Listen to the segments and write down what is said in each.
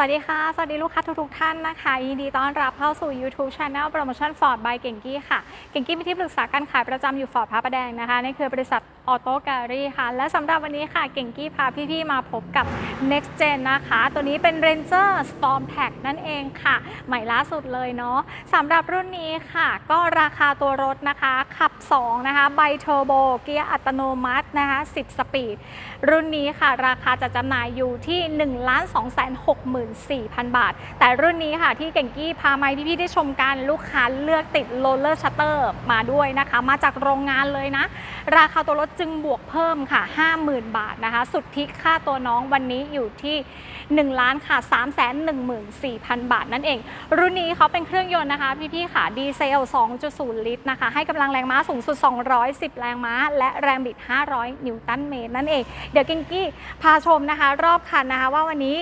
วัสดีค่ะ สวัสดีลูกค้าทุกๆท่านนะคะ ยินดีต้อนรับเข้าสู่ YouTube Channel Promotion Ford by เก่งกี้ค่ะ เก่งกี้มีที่ปรึกษาการขายประจำอยู่ฟอร์ดพระประแดงนะคะ ในเครือบริษัท ออโต้แกลลี่ค่ะ และสำหรับวันนี้ค่ะเก่งกี้พาพี่ๆมาพบกับ Next Gen นะคะ ตัวนี้เป็น Ranger Storm Tag นั่นเองค่ะ ใหม่ล่าสุดเลยเนาะสำหรับรุ่นนี้ค่ะ ก็ราคาตัวรถนะคะ ขับ 2 นะคะไบเทอร์โบเกียร์อัตโนมัตินะคะ 10 สปีด รุ่นนี้ค่ะ ราคาจะจำหน่ายอยู่ที่ 1 2 6 4 0 0 0 บาท แต่รุ่นนี้ค่ะที่เก่งกี้พามาพี่ๆได้ชมกันลูกค้าเลือกติดโรลเลอร์ชัตเตอร์มาด้วยนะคะ มาจากโรงงานเลยนะ ราคาตัวรถจึงบวกเพิ่มค่ะ 50,000 บาทนะคะ สุดที่ค่าตัวน้องวันนี้อยู่ที่ 1 ล้านค่ะ 3 1 4 0 0 0 บาทนั่นเอง รุ่นนี้เขาเป็นเครื่องยนต์นะคะ พี่ๆค่ะดีเซล 2.0 ลิตรนะคะ ให้กำลังแรงม้าสูงสุด 210 แรงม้า และแรงบิด 500 นิวตันเมตรนั่นเอง เดี๋ยวก่งกี้พาชมนะคะ รอบคันนะคะว่าวันนี้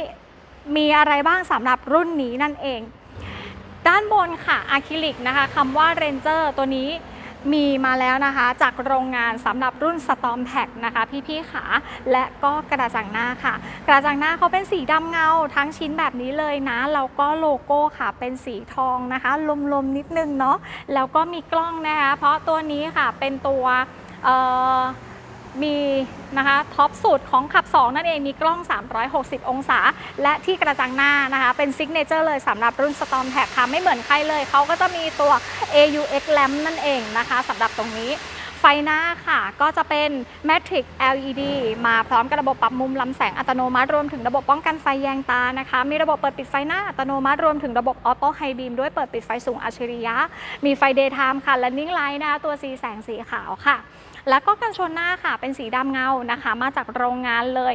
มีอะไรบ้างสำหรับรุ่นนี้นั่นเอง ด้านบนค่ะอะคริลิกนะคะคำว่า Ranger ตัวนี้ มีมาแล้วนะคะ จากโรงงานสำหรับรุ่นสตอมแท็กนะคะพี่ๆขาและก็กระจังหน้าค่ะ กระจังหน้าเขาเป็นสีดำเงาทั้งชิ้นแบบนี้เลยนะแล้วก็โลโก้ค่ะเป็นสีทองนะคะลมๆนิดนึงเนาะแล้วก็มีกล้องนะคะ เพราะตัวนี้ค่ะเป็นตัวเอ่อ มีนะคะท็อปสุดของขับ 2 นั่นเองมีกล้อง 360 องศา และที่กระจังหน้านะคะ เป็นซิกเนเจอร์เลยสำหรับรุ่น Storm Tag ค่ะ ไม่เหมือนใครเลย เขาก็จะมีตัว AUX Lamp นั่นเองนะคะสำหรับตรงนี้ไฟหน้าค่ะก็จะเป็น Matrix LED มาพร้อมกับระบบปรับมุมลำแสงอัตโนมัติรวมถึงระบบป้องกันไฟแยงตานะคะ มีระบบเปิดปิดไฟหน้าอัตโนมัติรวมถึงระบบออโต้ไฮบีมด้วยเปิดปิดไฟสูงอัจฉริยะ มีไฟ Daytime ค่ะและนิ่งไลท์นะคะตัวสีแสงสีขาวค่ะ แล้วก็กันชนหน้าค่ะเป็นสีดำเงานะคะ มาจากโรงงานเลย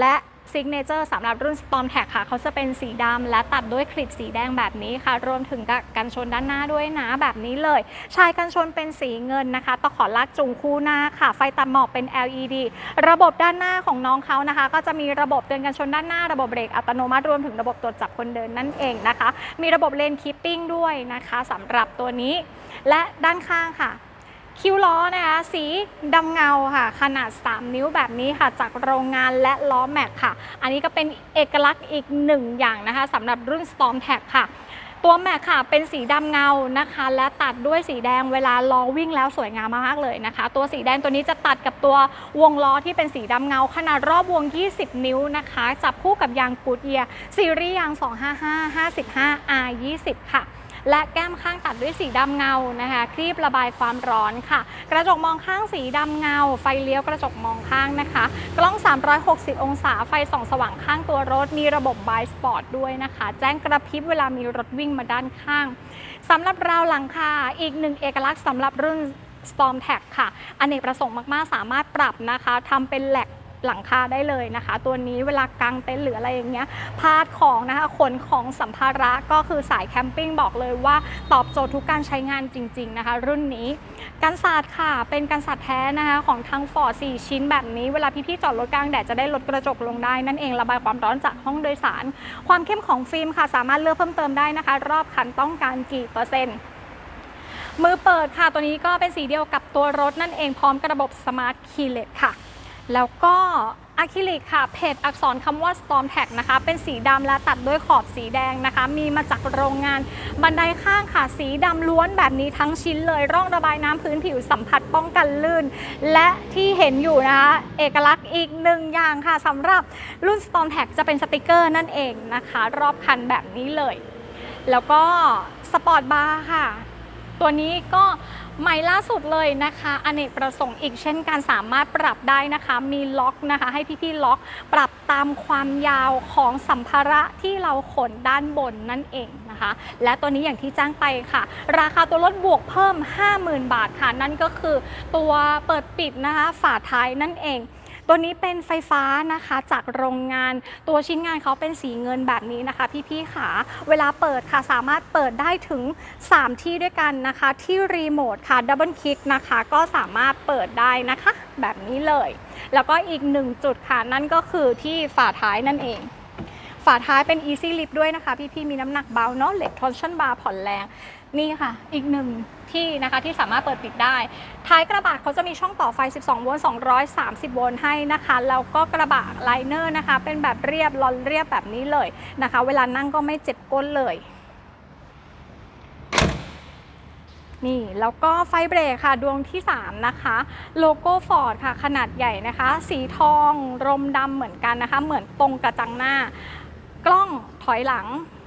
และซิกเนเจอร์สำหรับรุ่น Storm Tag ค่ะ เขาจะเป็นสีดำและตัดด้วยคลิปสีแดงแบบนี้ค่ะ รวมถึงกับกันชนด้านหน้าด้วยนะแบบนี้เลย ชายกันชนเป็นสีเงินนะคะตะขอลากจูงคู่หน้าค่ะ ไฟตัดหมอกเป็น LED ระบบด้านหน้าของน้องเขานะคะ ก็จะมีระบบเตือนกันชนด้านหน้า ระบบเบรกอัตโนมัติรวมถึงระบบตรวจจับคนเดินนั่นเองนะคะ มีระบบเลนคีปปิ้งด้วยนะคะสำหรับตัวนี้ และด้านข้างค่ะ คิ้วล้อนะคะสีดำเงาค่ะ ขนาด 3 นิ้วแบบนี้ค่ะ จากโรงงานและล้อแม็กค่ะ อันนี้ก็เป็นเอกลักษณ์อีกหนึ่งอย่างนะคะสำหรับรุ่น Storm Tag ค่ะ ตัวแม็กค่ะเป็นสีดำเงานะคะ และตัดด้วยสีแดงเวลาล้อวิ่งแล้วสวยงามมากๆเลยนะคะ ตัวสีแดงตัวนี้จะตัดกับตัววงล้อที่เป็นสีดำเงา ขนาดรอบวง 20 นิ้วนะคะจับคู่กับยางกูดเยียซีรีส์ยาง 255 55 R 20 ค่ะ และแก้มข้างตัดด้วยสีดำเงานะคะครีบระบายความร้อนค่ะ กระจกมองข้างสีดำเงา ไฟเลี้ยวกระจกมองข้างนะคะ กล้อง 360 องศาไฟส่องสว่างข้างตัวรถ มีระบบบายสปอร์ตด้วยนะคะ แจ้งกระพริบเวลามีรถวิ่งมาด้านข้างสำหรับราวหลังคาอีกหนึ่งเอกลักษณ์สำหรับรุ่น Storm Tag ค่ะ อเนกประสงค์มาก ๆ สามารถปรับนะคะทำเป็นแหลก หลังคาได้เลยนะคะ ตัวนี้เวลากางเต็นท์หรืออะไรอย่างเงี้ยพาดของนะคะขนของสัมภาระก็คือสายแคมปิ้งบอกเลยว่าตอบโจทย์ทุกการใช้งานจริง ๆนะคะ รุ่นนี้กันศาสตร์ค่ะ เป็นกันศาสตร์แท้นะคะของทางฟอร์ด4ชิ้นแบบนี้เวลาพี่ๆจอดรถกลางแดดจะได้ลดกระจกลงได้ นั่นเองระบายความร้อนจากห้องโดยสาร ความเข้มของฟิล์มค่ะ สามารถเลือกเพิ่มเติมได้นะคะ รอบคันต้องการกี่เปอร์เซ็นต์มือเปิดค่ะ ตัวนี้ก็เป็นสีเดียวกับตัวรถนั่นเองพร้อมกับระบบ Smart Keyless ค่ะ แล้วก็อะคริลิกค่ะ เพจอักษรคำว่า Storm Tag นะคะ เป็นสีดำและตัดด้วยขอบสีแดงนะคะ มีมาจากโรงงาน บันไดข้างค่ะ สีดำล้วนแบบนี้ทั้งชิ้นเลย ร่องระบายน้ำพื้นผิวสัมผัสป้องกันลื่น และที่เห็นอยู่นะคะ เอกลักษณ์อีกหนึ่งอย่างค่ะสำหรับรุ่น Storm Tag จะเป็นสติกเกอร์นั่นเองนะคะ รอบคันแบบนี้เลย แล้วก็สปอร์ตบาร์ค่ะ ตัวนี้ก็ใหม่ล่าสุดเลยนะคะอเนกประสงค์อีกเช่นการสามารถปรับได้นะคะ มีล็อกนะคะ ให้พี่ๆล็อกปรับตามความยาวของสัมภาระที่เราขนด้านบนนั่นเองนะคะ และตัวนี้อย่างที่แจ้งไปค่ะ ราคาตัวรถบวกเพิ่ม 50,000 บาทค่ะ นั่นก็คือตัวเปิดปิดนะคะฝาท้ายนั่นเอง ตัวนี้เป็นไฟฟ้านะคะจากโรงงาน ตัวชิ้นงานเขาเป็นสีเงินแบบนี้นะคะ พี่ๆขาเวลาเปิดค่ะสามารถเปิดได้ถึง 3 ที่ด้วยกันนะคะ ที่รีโมทค่ะดับเบิลคลิกนะคะก็สามารถเปิดได้นะคะ แบบนี้เลย แล้วก็อีกหนึ่งจุดค่ะนั่นก็คือที่ฝาท้ายนั่นเอง ฝาท้ายเป็น Easy Lift ด้วยนะคะ พี่ๆมีน้ำหนักเบาเนาะเหล็กทอนชั่นบาร์ผ่อนแรง นี่ค่ะ อีกหนึ่งที่นะคะที่สามารถเปิดปิดได้ ท้ายกระบะเขาจะมีช่องต่อไฟ 12 โวลต์ 230 โวลต์ให้นะคะแล้วก็กระบะไลเนอร์นะคะ เป็นแบบเรียบลอนเรียบแบบนี้เลยนะคะ เวลานั่งก็ไม่เจ็บก้นเลยนี่แล้วก็ไฟเบรกค่ะดวงที่ 3 นะคะ โลโก้ฟอร์ดค่ะ ขนาดใหญ่นะคะ สีทองรมดำเหมือนกันนะคะ เหมือนตรงกระจังหน้า กล้องถอยหลัง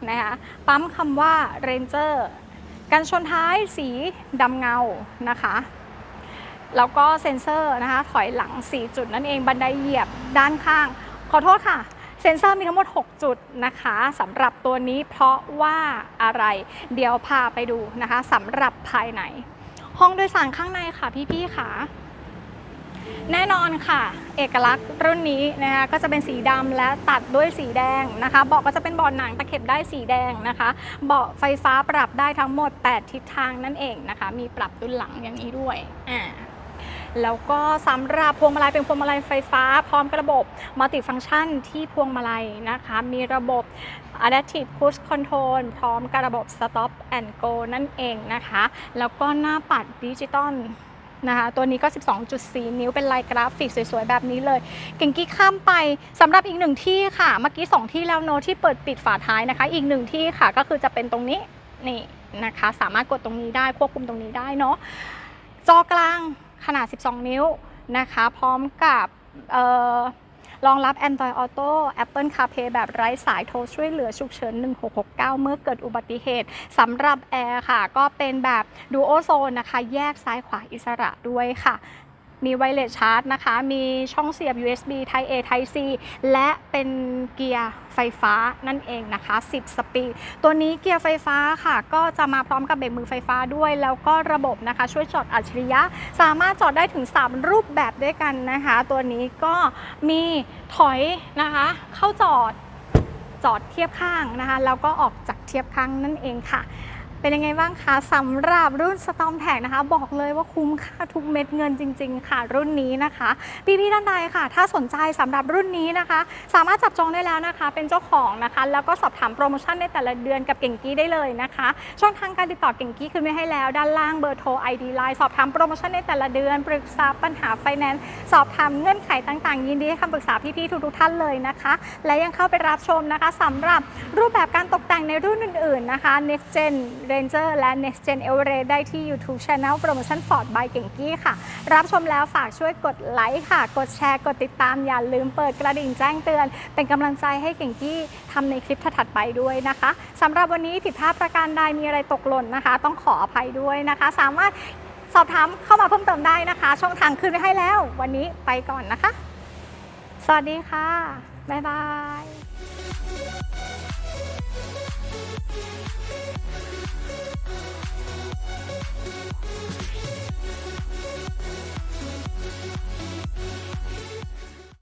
นะคะปั๊มคำว่า Ranger กันชนท้ายสีดำเงานะคะแล้วก็เซ็นเซอร์นะคะถอยหลัง 4 จุดนั่นเองบันไดเหยียบด้านข้าง ขอโทษค่ะ เซ็นเซอร์มีทั้งหมด 6 จุดนะคะสำหรับตัวนี้เพราะว่าอะไร เดี๋ยวพาไปดูนะคะสำหรับภายใน ห้องโดยสารข้างในค่ะพี่ๆค่ะ แน่นอนค่ะ เอกลักษณ์รุ่นนี้นะคะก็จะเป็นสีดำและตัดด้วยสีแดงนะคะเบาะก็จะเป็นเบาะหนังตะเข็บได้สีแดงนะคะเบาะไฟฟ้าปรับได้ทั้งหมด 8 ทิศทางนั่นเองนะคะ มีปรับดุลหลังอย่างนี้ด้วยอ่าแล้วก็สำหรับพวงมาลัยเป็นพวงมาลัยไฟฟ้า พร้อมกับระบบมัลติฟังชันที่พวงมาลัยนะคะ มีระบบ Adaptive Cruise Control พร้อมกับระบบ Stop and Go นั่นเองนะคะ แล้วก็หน้าปัดดิจิตอล นะคะ ตัวนี้ก็ 12.4 นิ้วเป็นลายกราฟิกสวยๆ แบบนี้เลย เก่งกี้ข้ามไปสำหรับอีกหนึ่งที่ค่ะ เมื่อกี้ 2 ที่แล้วโนที่เปิดปิดฝาท้ายนะคะ อีกหนึ่งที่ค่ะก็คือจะเป็นตรงนี้นี่นะคะ สามารถกดตรงนี้ได้ควบคุมตรงนี้ได้เนาะจอกลางขนาด 12 นิ้วนะคะ พร้อมกับ รองรับ Android Auto Apple CarPlay แบบไร้สายโทรช่วยเหลือฉุกเฉิน 1669 เมื่อเกิดอุบัติเหตุสำหรับแอร์ค่ะ ก็เป็นแบบ Duo Zone นะคะ แยกซ้ายขวาอิสระด้วยค่ะ มีไวเลสชาร์จนะคะ มีช่องเสียบ USB Type A Type C และเป็นเกียร์ไฟฟ้านั่นเองนะคะ 10 สปีด ตัวนี้เกียร์ไฟฟ้าค่ะ ก็จะมาพร้อมกับเบรกมือไฟฟ้าด้วย แล้วก็ระบบนะคะ ช่วยจอดอัจฉริยะ สามารถจอดได้ถึง 3 รูปแบบด้วยกันนะคะ ตัวนี้ก็มีถอยนะคะ เข้าจอดจอดเทียบข้างนะคะ แล้วก็ออกจากเทียบข้างนั่นเองค่ะ เป็นยังไงบ้างคะสำหรับรุ่น Storm t a g นะคะ บอกเลยว่าคุ้มค่าทุกเม็ดเงินจริง ๆ ค่ะรุ่นนี้นะคะ พี่ๆท่านใดค่ะ ถ้าสนใจสำหรับรุ่นนี้นะคะ สามารถจับจองได้แล้วนะคะ เป็นเจ้าของนะคะ แล้วก็สอบถามโปรโมชั่นในแต่ละเดือนกับเก่งกี้ได้เลยนะคะ ช่องทางการติดต่อเก่งกี้ขึ้นไว้ให้แล้ว ด้านล่างเบอร์โทร ID Line สอบถามโปรโมชั่นในแต่ละเดือนปรึกษาปัญหาไฟแนนซ์สอบถามเงื่อนไขต่างๆ ยินดีให้คำปรึกษาพี่ๆทุกๆท่านเลยนะคะ และยังเข้าไปรับชมนะคะสำหรับรูปแบบการตกแต่งในรุ่นอื่นๆนะคะ Next Gen Ranger และ Next Gen e v e r e ได้ที่ YouTube Channel Promotion Ford by เก่งกี้ค่ะ รับชมแล้วฝากช่วยกดไลค์ค่ะ กดแชร์ กดติดตาม อย่าลืมเปิดกระดิ่งแจ้งเตือน เป็นกำลังใจให้เก่งกี้ทำในคลิปถัดไปด้วยนะคะสำหรับวันนี้ผิดพลาดประการใดมีอะไรตกหล่นนะคะ ต้องขออภัยด้วยนะคะ สามารถสอบถามเข้ามาเพิ่มเติมได้นะคะ ช่องทางขึ้นไว้ให้แล้ว วันนี้ไปก่อนนะคะ สวัสดีค่ะ บ๊ายบาย 「そろーりそろりそろり」